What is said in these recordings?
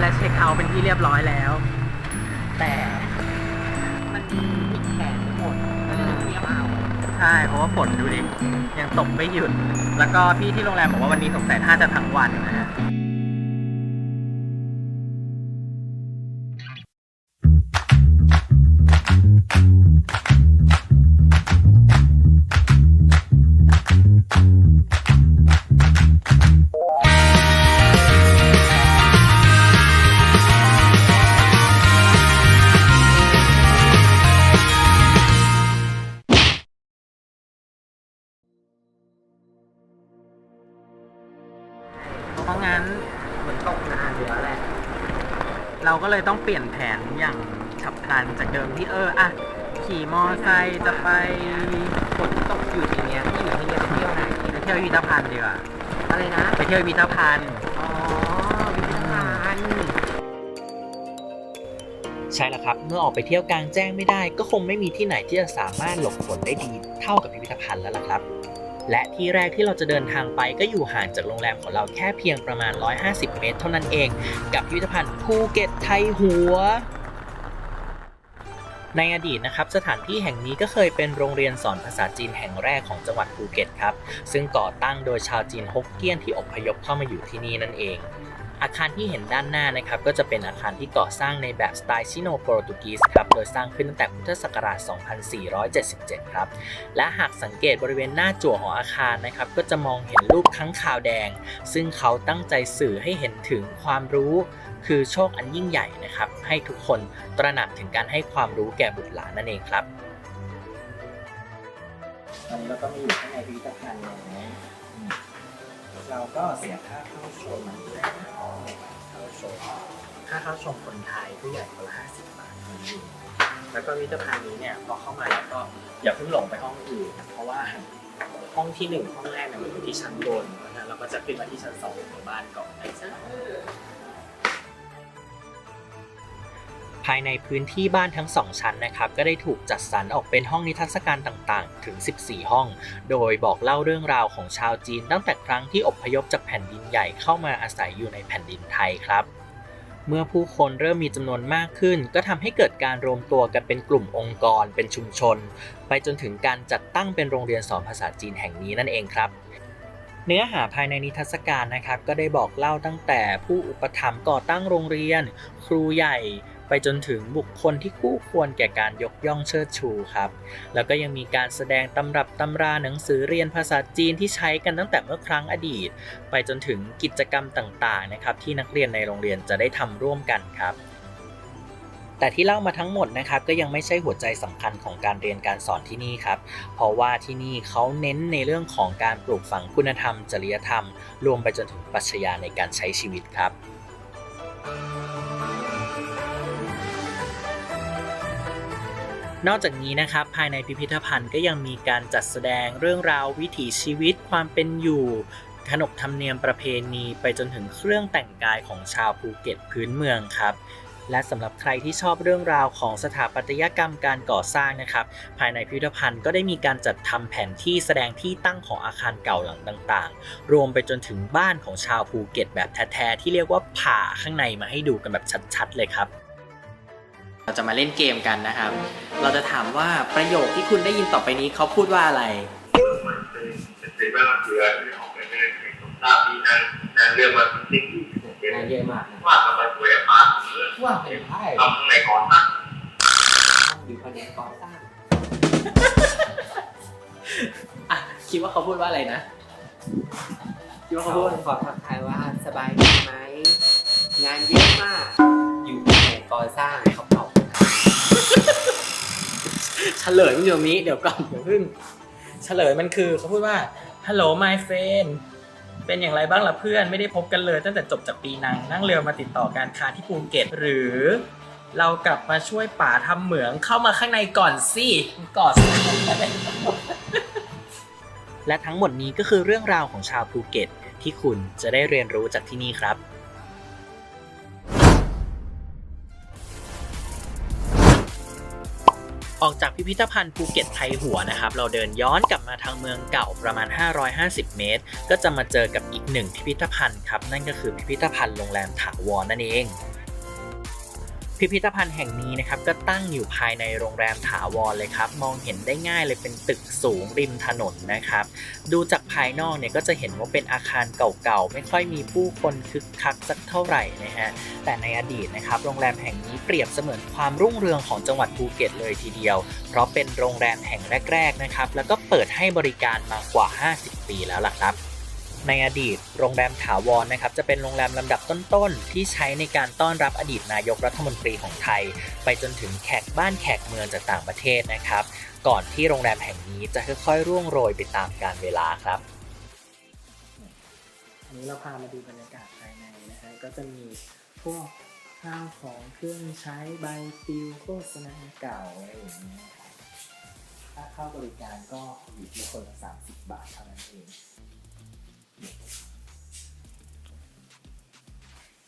และเช็คเอาท์เป็นที่เรียบร้อยแล้ว แต่มันมีผิดแผนทั้งหมดก็เลยเรียบเอาใช่เพราะว่าฝนดูดิยังตกไม่หยุด แล้วก็พี่ที่โรงแรมบอกว่าวันนี้สงสัยน่าจะทั้งวันนะฮะ ราะงั้นมันตกนานอยู่แล้วแหละ เราก็เลยต้องเปลี่ยนแผนอย่างฉับพลันจากเดิมที่เอออะขี่มอไซค์จะไปฝนตกอยู่ทีเนี้ยที่อยู่ที่เนี้ยไปเที่ยวไหนไปเที่ยวพิพิธภัณฑ์ดีกว่าอะไรนะ ไปเที่ยวพิพิธภัณฑ์อ๋อพิพิธภัณฑ์ใช่แล้วครับ เมื่อออกไปเที่ยวกลางแจ้งไม่ได้ ก็คงไม่มีที่ไหนที่จะสามารถหลบฝนได้ดี เท่ากับพิพิธภัณฑ์แล้วล่ะครับ และที่แรกที่เราจะเดินทางไปก็อยู่ห่างจากโรงแรมของเราแค่เพียงประมาณ 150 เมตร เท่านั้นเอง กับพิพิธภัณฑ์ภูเก็ตไทยหัวในอดีตนะครับสถานที่แห่งนี้ก็เคยเป็นโรงเรียนสอนภาษาจีนแห่งแรกของจังหวัดภูเก็ตครับ ซึ่งก่อตั้งโดยชาวจีนฮกเกี้ยนที่อพยพเข้ามาอยู่ที่นี่นั่นเอง อาคารที่เห็นด้านหน้านะครับก็จะเป็นอาคารที่ก่อสร้างในแบบสไตล์ชิโนโปรตุกีสครับโดยสร้างขึ้นตั้งแต่พุทธศักราช 2477 ครับ และหากสังเกตบริเวณหน้าจั่วของอาคารนะครับก็จะมองเห็นรูปค้างคาวแดง ซึ่งเขาตั้งใจสื่อให้เห็นถึงความรู้ คือโชคอันยิ่งใหญ่นะครับให้ทุกคนตระหนักถึงการให้ความรู้แก่บุตรหลานนั่นเองครับตอนนี้เราก็มาอยู่ข้างในพิพิธภัณฑ์แล้ว เราก็เสียค่าเข้าชมมันด้วยเข้าชมค่าเข้าชมคนไทยผู้ใหญ่คนละห้าสิบบาทเท่านั้นแล้วก็วิทยาภัณฑ์นี้เนี่ยพอเข้ามาแล้วก็อย่าเพิ่งหลงไปห้องอื่นเพราะว่าห้องที่หนึ่งห้องแรกเนี่ยมันอยู่ที่ชั้นบนนะเราก็จะขึ้นมาที่ชั้นสองของบ้านก่อนนะจ๊ะ ภายในพื้นที่บ้านทั้ง 2 ชั้นนะครับก็ได้ถูกจัดสรรออกเป็นห้องนิทรรศการต่างๆ ถึง 14 ห้อง โดยบอกเล่าเรื่องราวของชาวจีน ตั้งแต่ครั้งที่อพยพจากแผ่นดินใหญ่เข้ามาอาศัยอยู่ในแผ่นดินไทยครับเมื่อผู้คนเริ่มมีจำนวนมากขึ้น ก็ทำให้เกิดการรวมตัวกันเป็นกลุ่มองค์กร เป็นชุมชน ไปจนถึงการจัดตั้งเป็นโรงเรียนสอนภาษาจีนแห่งนี้นั่นเองครับ เนื้อหาภายในนิทรรศการนะครับ ก็ได้บอกเล่าตั้งแต่ผู้อุปถัมภ์ก่อตั้งโรงเรียน ครูใหญ่ ไปจนถึงบุคคลที่คู่ควรแก่การยกย่องเชิดชูครับ แล้วก็ยังมีการแสดงตำรับตำราหนังสือเรียนภาษาจีนที่ใช้กันตั้งแต่เมื่อครั้งอดีต ไปจนถึงกิจกรรมต่างๆนะครับที่นักเรียนในโรงเรียนจะได้ทำร่วมกันครับแต่ที่เล่ามาทั้งหมดนะครับก็ยังไม่ใช่หัวใจสำคัญของการเรียนการสอนที่นี่ครับ เพราะว่าที่นี่เขาเน้นในเรื่องของการปลูกฝังคุณธรรม จริยธรรม รวมไปจนถึงปรัชญาในการใช้ชีวิตครับ นอกจากนี้นะครับภายในพิพิธภัณฑ์ก็ยังมีการจัดแสดงเรื่องราววิถีชีวิตความเป็นอยู่ขนบธรรมเนียมประเพณีไปจนถึงเครื่องแต่งกายของชาวภูเก็ตพื้นเมืองครับ และสำหรับใครที่ชอบเรื่องราวของสถาปัตยกรรมการก่อสร้างนะครับ ภายในพิพิธภัณฑ์ก็ได้มีการจัดทำแผนที่แสดงที่ตั้งของอาคารเก่าหลังต่างๆ รวมไปจนถึงบ้านของชาวภูเก็ตแบบแท้ๆที่เรียกว่าผ่าข้างในมาให้ดูกันแบบชัดๆ เลยครับ เราจะมาเล่นเกมกันนะครับ เราจะถามว่าประโยคที่คุณได้ยินต่อไปนี้เขาพูดว่าอะไรนเป็นเรื่าเยอะมากนะว่าเป็นไพ่อยู่คนเดียนก่อนสร้างอะคิดว่าเขาพูดว่าอะไรนะคิดว่าเขาพูดขอทักทายว่าสบายดีไหมงานเยอะมาก อยู่ในก่อสร้างเขาตอบ ลยมันอยู่ตรงนี้เดี๋ยวก่อนเดี๋ยวพึ่งเฉลยมันคือเขาพูดว่า Hello my friend เป็นอย่างไรบ้างล่ะเพื่อนไม่ได้พบกันเลย ตั้งแต่จบจากปีนังนั่งเรือมาติดต่อการค้าที่ภูเก็ตหรือ เรากลับมาช่วยป่าทำเหมืองเข้ามาข้างในก่อนสิก่อนและทั้งหมดนี้ก็คือเรื่องราวของชาวภูเก็ตที่คุณจะได้เรียนรู้จากที่นี่ครับ ออกจากพิพิธภัณฑ์ภูเก็ตไทยหัวนะครับ เราเดินย้อนกลับมาทางเมืองเก่าประมาณ 550 เมตร ก็จะมาเจอกับอีกหนึ่งพิพิธภัณฑ์ครับ นั่นก็คือพิพิธภัณฑ์โรงแรมถาวรนั่นเอง พิพิธภัณฑ์แห่งนี้นะครับก็ตั้งอยู่ภายในโรงแรมถาวรเลยครับ มองเห็นได้ง่ายเลยเป็นตึกสูงริมถนนนะครับ ดูจากภายนอกเนี่ยก็จะเห็นว่าเป็นอาคารเก่าๆ ไม่ค่อยมีผู้คนคึกคักสักเท่าไหร่นะฮะแต่ในอดีตนะครับโรงแรมแห่งนี้เปรียบเสมือนความรุ่งเรืองของจังหวัดภูเก็ตเลยทีเดียว เพราะเป็นโรงแรมแห่งแรกๆนะครับแล้วก็เปิดให้บริการมากว่า 50 ปีแล้วล่ะครับ ในอดีต โรงแรมถาวรนะครับจะเป็นโรงแรมลำดับต้นๆ ที่ใช้ในการต้อนรับอดีตนายกรัฐมนตรีของไทย ไปจนถึงแขกบ้านแขกเมืองจากต่างประเทศนะครับ ก่อนที่โรงแรมแห่งนี้จะค่อยๆ ร่วงโรยไปตามกาลเวลาครับอันนี้เราพามาดูบรรยากาศภายในนะฮะก็จะมีพวกข้าวของเครื่องใช้ใบปลิวโฆษณาเก่าอะไรอย่างเงี้ยถ้าเข้าบริการก็อยู่ที่คนละ30 บาทเท่านั้นเอง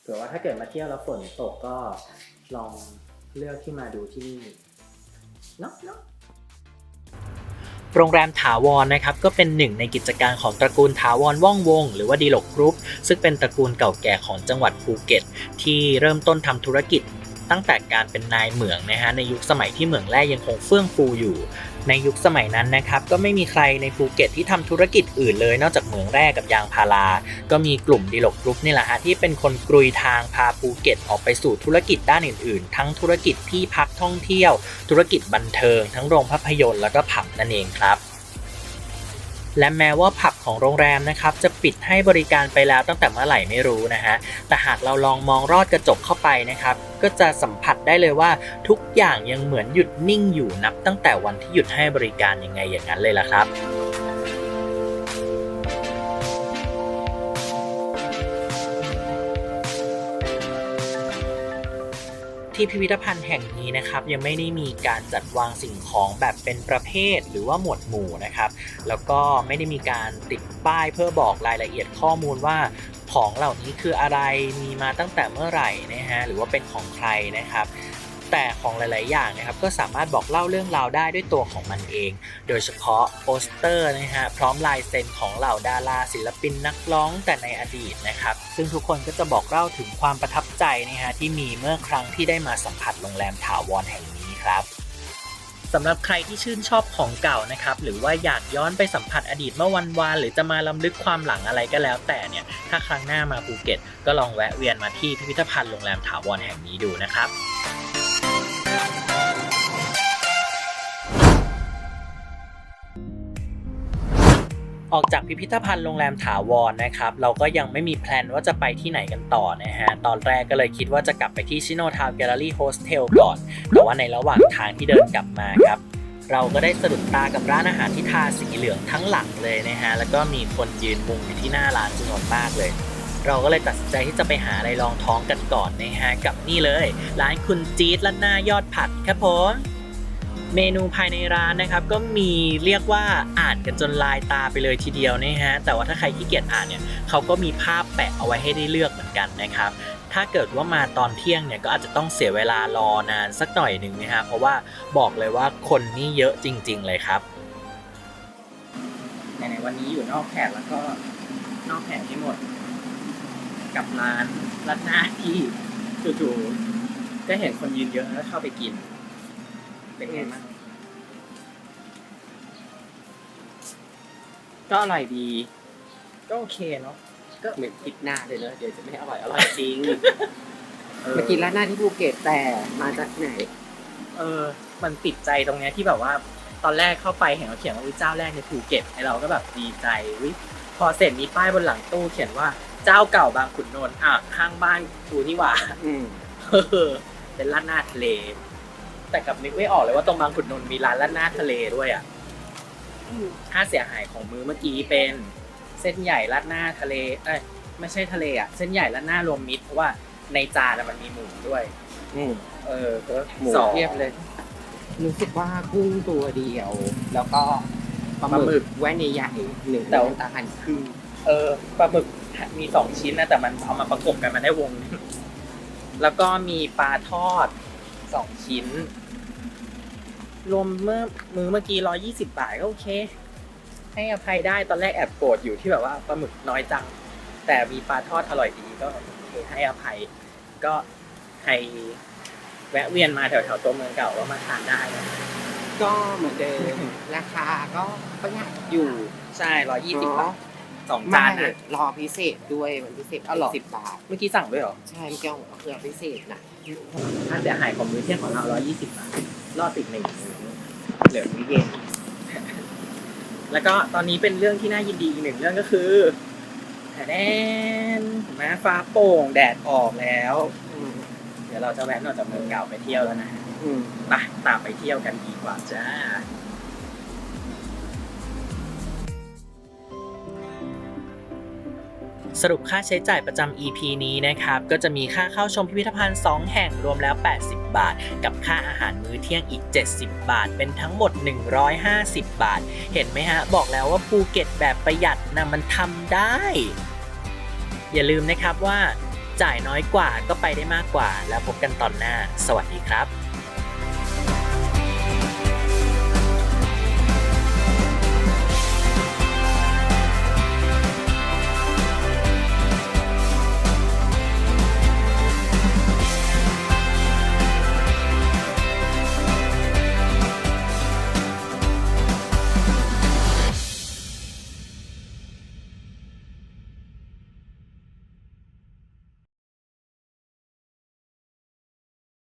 เผื่อว่าถ้าเกิดมาเที่ยวแล้วฝนตกก็ลองเลือกที่มาดูที่นี่เนาะเนาะโรงแรมถาวรนะครับก็เป็นหนึ่งในกิจการของตระกูลถาวรว่องวง หรือว่าดีลกกรุ๊ปซึ่งเป็นตระกูลเก่าแก่ของจังหวัดภูเก็ต ที่เริ่มต้นทำธุรกิจ ตั้งแต่การเป็นนายเหมืองนะฮะในยุคสมัยที่เหมืองแร่ยังคงเฟื่องฟูอยู่ ในยุคสมัยนั้นนะครับก็ไม่มีใครในภูเก็ตที่ทำธุรกิจอื่นเลย นอกจากเหมืองแร่กับยางพารา ก็มีกลุ่มดีลกกรุ๊ปนี่แหละฮะที่เป็นคนกรุยทางพาภูเก็ตออกไปสู่ธุรกิจด้านอื่น ๆ ทั้งธุรกิจที่พักท่องเที่ยว ธุรกิจบันเทิง ทั้งโรงภาพยนตร์แล้วก็ผับนั่นเองครับ และแม้ว่าผับของโรงแรมนะครับจะปิดให้บริการไปแล้วตั้งแต่เมื่อไหร่ไม่รู้นะฮะแต่หากเราลองมองรอดกระจกเข้าไปนะครับก็จะสัมผัสได้เลยว่าทุกอย่างยังเหมือนหยุดนิ่งอยู่นับตั้งแต่วันที่หยุดให้บริการยังไงอย่างนั้นเลยล่ะครับ ที่พิพิธภัณฑ์แห่งนี้นะครับยังไม่ได้มีการจัดวางสิ่งของแบบเป็นประเภทหรือว่าหมวดหมู่นะครับ แล้วก็ไม่ได้มีการติดป้ายเพื่อบอกรายละเอียดข้อมูลว่าของเหล่านี้คืออะไรมีมาตั้งแต่เมื่อไหร่นะฮะหรือว่าเป็นของใครนะครับ แต่ของหลาย ๆ อย่างนะครับก็สามารถบอกเล่าเรื่องราวได้ด้วยตัวของมันเอง โดยเฉพาะโปสเตอร์นะฮะพร้อมลายเซ็นของเหล่าดาราศิลปินนักร้องแต่ในอดีตนะครับซึ่งทุกคนก็จะบอกเล่าถึงความประทับใจนะฮะที่มีเมื่อครั้งที่ได้มาสัมผัสโรงแรมถาวรแห่งนี้ครับสำหรับใครที่ชื่นชอบของเก่านะครับหรือว่าอยากย้อนไปสัมผัสอดีตเมื่อวันวานหรือจะมาลำลึกความหลังอะไรก็แล้วแต่เนี่ยถ้าครั้งหน้ามาภูเก็ต ก็ลองแวะเวียนมาที่พิพิธภัณฑ์โรงแรมถาวรแห่งนี้ดูนะครับ ออกจากพิพิธภัณฑ์โรงแรมถาวรนะครับ เราก็ยังไม่มีแพลนว่าจะไปที่ไหนกันต่อนะฮะ ตอนแรกก็เลยคิดว่าจะกลับไปที่ชิโนทาวน์แกลเลอรี่โฮสเทลก่อน แต่ว่าในระหว่างทางที่เดินกลับมาครับเราก็ได้สะดุดตากับร้านอาหารที่ทาสีเหลืองทั้งหลังเลยนะฮะ แล้วก็มีคนยืนมุงอยู่ที่หน้าร้านจำนวนมากเลย เราก็เลยตัดสินใจที่จะไปหาอะไรรองท้องกันก่อนนะฮะ กับนี่เลย ร้านคุณจี๊ดและหน้ายอดผัดครับผม เมนูภายในร้านนะครับก็มีเรียกว่าอ่านกันจนลายตาไปเลยทีเดียวนะฮะแต่ว่าถ้าใครขี้เกียจอ่านเนี่ยเขาก็มีภาพแปะเอาไว้ให้ได้เลือกเหมือนกันนะครับถ้าเกิดว่ามาตอนเที่ยงเนี่ยก็อาจจะต้องเสียเวลารอนานสักหน่อยหนึ่งนะฮะเพราะว่าบอกเลยว่าคนนี่เยอะจริง ๆ เลยครับในวันนี้อยู่นอกแผนแล้วก็นอกแผนให้หมด กับร้านรัดหน้าที่จู่ๆก็เห็นคนยืนเยอะแล้วเข้าไปกิน เป็นไงบ้างก็อร่อยดีก็โอเคเนาะก็เหมือนคิดหน้าเลยเนอะเดี๋ยวจะไม่อร่อยอร่อยจริงมากินร้านหน้าที่ภูเก็ตแต่มาจากไหน เออ มันติดใจตรงเนี้ยที่แบบว่า ตอนแรกเข้าไปเห็นเขาเขียนว่าอุ๊ยเจ้าแรกในภูเก็ตไอเราก็แบบดีใจวิพอเสร็จมีป้ายบนหลังตู้เขียนว่าเจ้าเก่าบางขุนนนท์อะข้างบ้านกูนี่หว่า อืมเออเป็นร้านหน้าทะเล แต่กลับนึกไม่ออกเลยว่าตรงบางขุนนนท์มีร้านร้านหน้าทะเลด้วยอะค่าเสียหายของมือเมื่อกี้เป็นเส้นใหญ่ราดหน้าทะเล เอ้ยไม่ใช่ทะเลอะ เส้นใหญ่ราดหน้ารวมมิตรเพราะว่าในจานอะมันมีหมูด้วย อืมเออก็หมูสองเทียบเลย รู้สึกว่ากุ้งตัวเดียว แล้วก็ปลาปลาหหมึมึกกแว่นใหญ่ๆหนึ่งแต่ว่าตาหันครึ่งเออปลาหมึกมีสองชิ้นนะแต่มันเอามาประกบกันมาได้วงหนึงแล้วก็มีปลาทอดสองชิ้น รวมเมื่อมือเมื่อกี้ร้อยี่สิบาทก็โอเค ให้อภัยได้ตอนแรกแอบโกรธอยู่ที่แบบว่าปลาหมึกน้อยจัง แต่มีปลาทอดอร่อยดีก็โอเคให้อภัย ก็ให้แวะเวียนมาแถวแถวๆตัวเมืองเก่าก็มาทานได้นะก็เหมือนเดิมราคาก็ประหยัดอยู่ใช่ร้อยี่สิบเนบาอะทสองไม่จานนะรอพิเศษด้วยมันพิเศษอ๋อเหรอ สิบบาท เมื่อกี้สั่งด้วยเหรอ ใช่ไม่เกี่ยวกับเครื่องพิเศษนะ ค่าเสียหายของมื้อเที่ยงของเราร้อยี่สิบบาท รอดติดหนึ่งมื้อ เหลือมื้อเย็นแล้วก็ตอนนี้เป็นเรื่องที่น่ายินดีอีกหนึ่งเรื่องก็คือแดนเห็นไหมฟ้าโปร่งแดดออกแล้วอืมเดี๋ยวเราจะแวะนอกจากเมืองเก่าไปเที่ยวแล้วนะอืมไปตามไปเที่ยวกันดีกว่าจ้า สรุปค่าใช้จ่ายประจำ EP นี้นะครับ ก็จะมีค่าเข้าชมพิพิธภัณฑ์ 2 แห่งรวมแล้ว 80 บาท กับค่าอาหารมื้อเที่ยงอีก 70 บาท เป็นทั้งหมด 150 บาท เห็นไหมฮะ บอกแล้วว่าภูเก็ตแบบประหยัดนะมันทำได้ อย่าลืมนะครับว่าจ่ายน้อยกว่าก็ไปได้มากกว่า แล้วพบกันตอนหน้า สวัสดีครับ